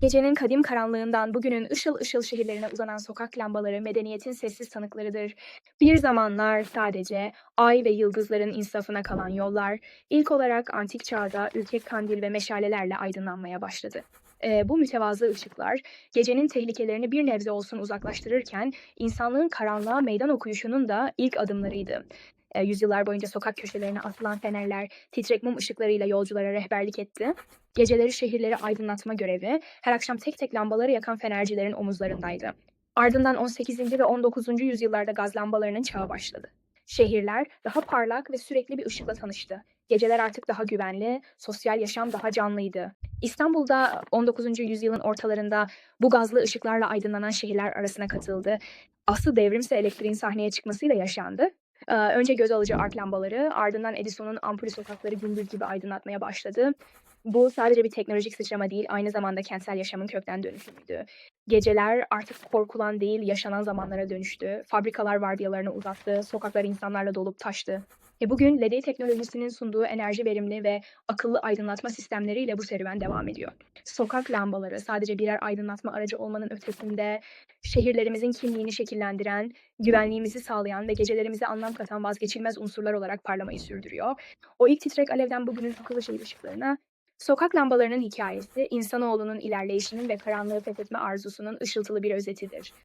Gecenin kadim karanlığından bugünün ışıl ışıl şehirlerine uzanan sokak lambaları medeniyetin sessiz tanıklarıdır. Bir zamanlar sadece ay ve yıldızların insafına kalan yollar, ilk olarak antik çağda ürkek kandil ve meşalelerle aydınlanmaya başladı. Ee, bu mütevazı ışıklar gecenin tehlikelerini bir nebze olsun uzaklaştırırken insanlığın karanlığa meydan okuyuşunun da ilk adımlarıydı. Ee, yüzyıllar boyunca sokak köşelerine asılan fenerler titrek mum ışıklarıyla yolculara rehberlik etti. Geceleri şehirleri aydınlatma görevi her akşam tek tek lambaları yakan fenercilerin omuzlarındaydı. Ardından 18. ve 19. yüzyıllarda gaz lambalarının çağı başladı. Şehirler daha parlak ve sürekli bir ışıkla tanıştı. Geceler artık daha güvenli, sosyal yaşam daha canlıydı. İstanbul'da 19. yüzyılın ortalarında bu gazlı ışıklarla aydınlanan şehirler arasına katıldı. Asıl devrimse elektriğin sahneye çıkmasıyla yaşandı. Önce göz alıcı ark lambaları, ardından Edison'un ampulü sokakları gündüz gibi aydınlatmaya başladı. Bu sadece bir teknolojik sıçrama değil, aynı zamanda kentsel yaşamın kökten dönüşümüydü. Geceler artık korkulan değil, yaşanan zamanlara dönüştü. Fabrikalar vardiyalarını uzattı, sokaklar insanlarla dolup taştı. E bugün LED teknolojisinin sunduğu enerji verimli ve akıllı aydınlatma sistemleriyle bu serüven devam ediyor. Sokak lambaları sadece birer aydınlatma aracı olmanın ötesinde şehirlerimizin kimliğini şekillendiren, güvenliğimizi sağlayan ve gecelerimize anlam katan vazgeçilmez unsurlar olarak parlamayı sürdürüyor. O ilk titrek alevden bugünün akıllı şehir ışıklarına Sokak lambalarının hikayesi, insanoğlunun ilerleyişinin ve karanlığı fethetme arzusunun ışıltılı bir özetidir.